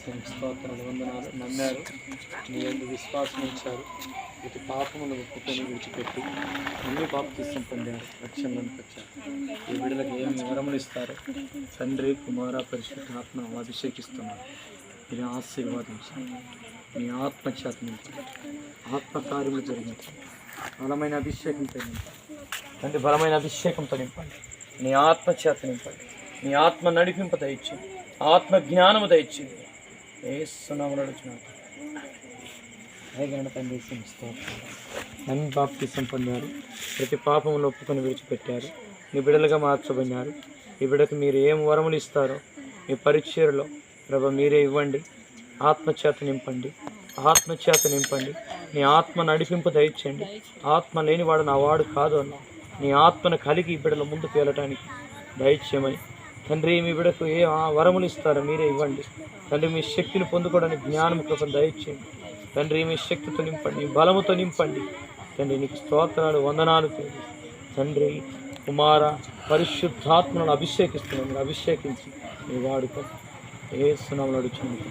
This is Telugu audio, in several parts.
స్తోత్రాలు వందనాలు. నమ్మారు. నీ ఎందు విశ్వాసం ఉంచారు. ఇటు పాపములు ఒప్పుకొని విడిచిపెట్టి అన్ని బాప్తిష్టం పొందారు. రక్షణలోకి వచ్చారు. ఈ విడుదలకు ఏం వివరములు ఇస్తారు తండ్రి కుమార పరిశుద్ధాత్మ అభిషేకిస్తున్నారు మీరు ఆశీర్వాదించండి. మీ ఆత్మ చేత నింపండి. ఆత్మ జరిగించండి బలమైన అభిషేకంతో నింపండి. తండ్రి బలమైన అభిషేకంతో నింపండి. నీ ఆత్మ చేత నింపండి. నీ ఆత్మ నడిపింప దయచేయండి. ఆత్మ జ్ఞానము దయచేయండి. ఏ సునామలు తండ్రి బాప్తిసం పొందారు. ప్రతి పాపములు ఒప్పుకొని విడిచిపెట్టారు. నీ బిడలుగా మార్చబడినారు. ఈ బిడకు మీరు ఏం వరములు ఇస్తారో మీ పరీక్షలో ప్రభ మీరే ఇవ్వండి. ఆత్మచేత నింపండి. ఆత్మచేత నింపండి. నీ ఆత్మ నడిపింపు దయచేయండి. ఆత్మ లేనివాడు నా వాడు కాదు అన్న నీ ఆత్మను కలిగి ఈ బిడల ముందుకు వెళ్ళటానికి దయచేయమని తండ్రి మీ బిడకు ఏ వరములు ఇస్తారో మీరే ఇవ్వండి. తండ్రి మీ శక్తిని పొందుకోవడానికి జ్ఞానం కోసం దయచేయండి. తండ్రి మీ శక్తితో నింపండి మీ బలముతో నింపండి. తండ్రి నీకు స్తోత్రాలు వందనాలు తండ్రి. తండ్రి కుమార పరిశుద్ధాత్మను అభిషేకిస్తున్నాను మీరు అభిషేకించి మీ వాడుకో. ఏ సునామలు అడుగుతున్నాను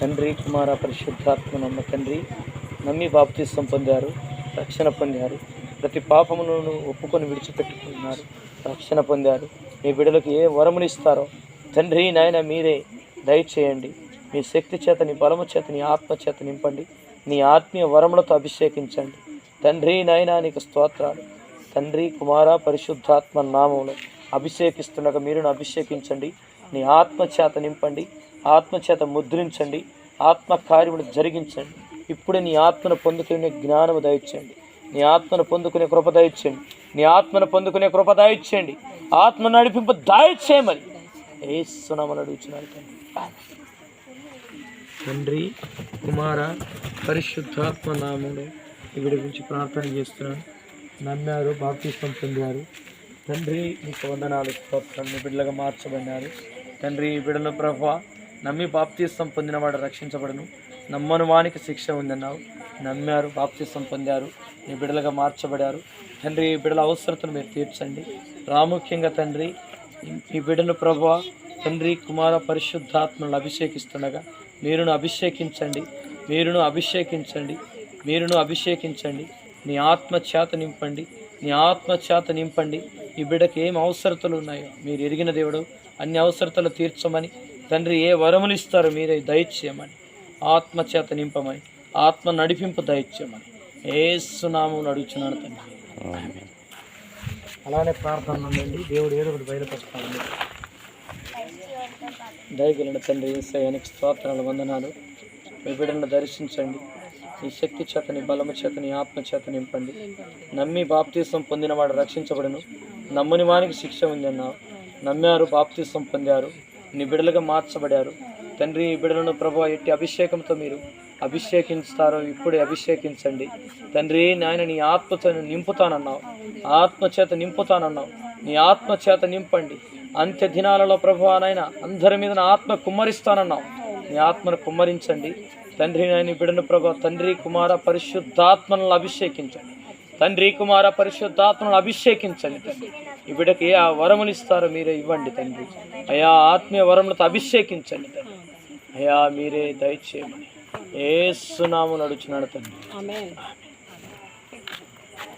తండ్రి కుమార పరిశుద్ధాత్మ నమ్మ తండ్రి నమ్మి బాప్తిస్వం పొందారు రక్షణ పొందారు. ప్రతి పాపమును ఒప్పుకొని విడిచిపెట్టుకున్నారు రక్షణ పొందారు. మీ బిడ్డలకు ఏ వరములు ఇస్తారో తండ్రి నాయన మీరే దయచేయండి. మీ శక్తి చేత నీ బలము చేత నీ ఆత్మ చేత నింపండి. నీ ఆత్మీయ వరములతో అభిషేకించండి. తండ్రి నాయన నీకు స్తోత్రాలు. తండ్రి కుమార పరిశుద్ధాత్మ నామంలో అభిషేకిస్తుండగా మీరును అభిషేకించండి. నీ ఆత్మ చేత నింపండి. ఆత్మ చేత ముద్రించండి. ఆత్మ కార్యములు జరిగించండి. ఇప్పుడే నీ ఆత్మను పొందుకునే జ్ఞానము దయచేయండి. నీ ఆత్మను పొందుకునే కృప దయచేయండి. నీ ఆత్మను పొందుకునే కృప దయచేయండి. ఆత్మ నడిపింపు దాయచేయమని ఏ అడుగుతున్నాడు తండ్రి. తండ్రి కుమార పరిశుద్ధాత్మ నామంలో ఇవిడి గురించి ప్రార్థన చేస్తున్నాను. నమ్మారు బాప్తిష్టం పొందారు. తండ్రి నీకు వందనాలు స్తోత్రాన్ని బిడ్డలుగా మార్చబడినారు. తండ్రి ఈ బిడ్డల ప్రభా నమ్మి బాప్తిస్వం పొందినవాడు రక్షించబడను. నమ్మని వానికి శిక్ష ఉందన్నావు. నమ్మారు బాప్తిసం పొందారు నీ బిడలుగా మార్చబడారు. తండ్రి ఈ బిడల అవసరతను మీరు తీర్చండి. ప్రాముఖ్యంగా తండ్రి ఈ బిడను ప్రభా తండ్రి కుమార పరిశుద్ధాత్మను అభిషేకిస్తుండగా మీరును అభిషేకించండి. మీరును అభిషేకించండి. మీరును అభిషేకించండి. నీ ఆత్మ చేత నింపండి. నీ ఆత్మ చేత నింపండి. ఈ బిడ్డకి ఏం అవసరతలు ఉన్నాయో మీరు ఎరిగిన దేవుడు అన్ని అవసరతలు తీర్చమని తండ్రి ఏ వరములు ఇస్తారో మీరే దయచేయమని ఆత్మ చేత నింపమని ఆత్మ నడిపింపు దయచేయమని. ఏ సునామం అడుగుచున్నాను తండ్రి. అలానే ప్రార్థన ఉండండి. దేవుడు ఏదో ఒకటి బయలుపరుస్తాడు. మీకు. దయగలిగిన తండ్రి ఏసయానికి స్తోత్రాలు వందనాలు. మీ బిడ్డలను దర్శించండి. నీ శక్తి చేత నీ బలము చేత నీ ఆత్మ చేత నింపండి. నమ్మి బాప్తీసం పొందినవాడు రక్షించబడును. నమ్మని వానికి శిక్ష ఉంది అన్నావు నమ్మారు బాప్తీసం పొందారు. నీ బిడ్డలుగా మార్చబడారు. తండ్రి బిడలను ప్రభు ఎట్టి అభిషేకంతో మీరు అభిషేకిస్తారో ఇప్పుడే అభిషేకించండి. తండ్రి నాయన నీ ఆత్మతో నింపుతానన్నావు. ఆత్మచేత నింపుతానన్నావు. నీ ఆత్మచేత నింపండి. అంత్య దినాలలో ప్రభు నాయన అందరి మీద నా ఆత్మ కుమ్మరిస్తానన్నావు. నీ ఆత్మను కుమ్మరించండి. తండ్రి నాయన బిడను ప్రభు తండ్రి కుమార పరిశుద్ధాత్మను అభిషేకించండి. తండ్రి కుమార పరిశుద్ధాత్మను అభిషేకించండి. తండ్రి ఈ బిడ్డకి ఏ ఆ వరములు ఇస్తారో మీరే ఇవ్వండి తండ్రి. అయా ఆత్మీయ వరములతో అభిషేకించండి. అయ్యా మీరే దయచేయమని. ఏ సునాము నడుచున్నాడు తండ్రి.